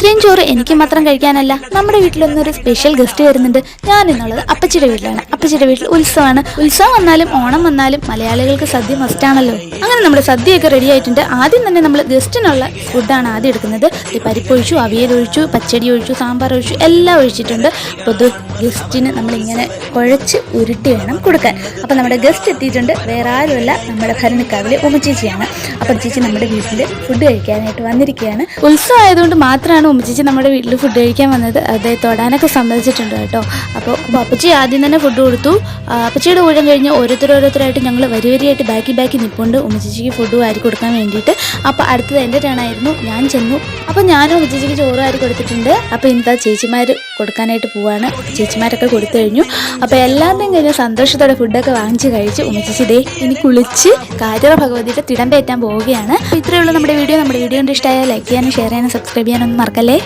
ഇത്രയും ചോറ് എനിക്ക് മാത്രം കഴിക്കാനല്ല. നമ്മുടെ വീട്ടിലൊന്നും ഒരു സ്പെഷ്യൽ ഗസ്റ്റ് വരുന്നുണ്ട്. ഞാൻ എന്നുള്ളത് അപ്പച്ചിയുടെ വീട്ടിലാണ്. അപ്പച്ചിയുടെ വീട്ടിൽ ഉത്സവമാണ്. ഉത്സവം വന്നാലും ഓണം വന്നാലും മലയാളികൾക്ക് സദ്യ മസ്റ്റാണല്ലോ അങ്ങനെ നമ്മുടെ സദ്യയൊക്കെ റെഡി ആയിട്ടുണ്ട്. ആദ്യം തന്നെ നമ്മൾ ഗസ്റ്റിനുള്ള ഫുഡാണ് ആദ്യം എടുക്കുന്നത്. പരിപ്പൊഴിച്ചു അവിയൽ ഒഴിച്ചു പച്ചടി ഒഴിച്ചു സാമ്പാർ ഒഴിച്ചു എല്ലാം ഒഴിച്ചിട്ടുണ്ട്. ഇത് ഗസ്റ്റിന് നമ്മളിങ്ങനെ കുഴച്ച് ഉരുട്ടി വേണം കൊടുക്കാൻ. അപ്പോൾ നമ്മുടെ ഗസ്റ്റ് എത്തിയിട്ടുണ്ട്. വേറെ ആരുമല്ല. നമ്മുടെ ഭരണിക്കാവിലെ ഉമ്മച്ചേച്ചിയാണ്. അപ്പോൾ ചേച്ചി നമ്മുടെ വീട്ടിൽ ഫുഡ് കഴിക്കാനായിട്ട് വന്നിരിക്കുകയാണ്. ഉത്സവം ആയതുകൊണ്ട് മാത്രമാണ് ഉമ്മച്ചേച്ചി നമ്മുടെ വീട്ടിൽ ഫുഡ് കഴിക്കാൻ വന്നത് അത് തൊടാനൊക്കെ സമ്മതിച്ചിട്ടുണ്ട് കേട്ടോ. അപ്പോൾ അപ്പച്ചി ആദ്യം തന്നെ ഫുഡ് കൊടുത്തു. അപ്പച്ചിയുടെ ഊഴം കഴിഞ്ഞ് ഓരോരുത്തർ ഓരോരുത്തരായിട്ട് ഞങ്ങൾ വരി വരിയായിട്ട് ബാക്കി ബാക്കി നിൽപ്പുണ്ട് ഉമ്മച്ചിക്ക് ഫുഡ് വാരി കൊടുക്കാൻ വേണ്ടിയിട്ട്. അപ്പോൾ അടുത്തത് എന്റെ ടേണായിരുന്നു ഞാൻ ചെന്നു. അപ്പോൾ ഞാനും ഉമ്മച്ചിക്ക് ചോറ് വാരി കൊടുത്തിട്ടുണ്ട്. അപ്പോൾ ഇന്നത്തെ ചേച്ചിമാർ കൊടുക്കാനായിട്ട് പോവാണ്. ചേച്ചിമാരൊക്കെ കൊടുത്തു കഴിഞ്ഞു. അപ്പോൾ എല്ലാവരുടെയും കഴിഞ്ഞ സന്തോഷത്തോടെ ഫുഡൊക്കെ വാങ്ങിച്ച് കഴിച്ച് ഉമ്മച്ചേച്ചി ദേ ഇനി കുളിച്ച് കാരിറ ഭഗവതിയുടെ തിടമ്പേറ്റാൻ പോവുകയാണ്. അപ്പോൾ ഇത്രയേ ഉള്ളൂ നമ്മുടെ വീഡിയോ. നമ്മുടെ വീഡിയോ കണ്ട് ഇഷ്ടമായാൽ ലൈക്ക് ചെയ്യാനും ഷെയർ ചെയ്യാനും സബ്സ്ക്രൈബ് ചെയ്യാനൊന്നും മറക്കല്ലേ?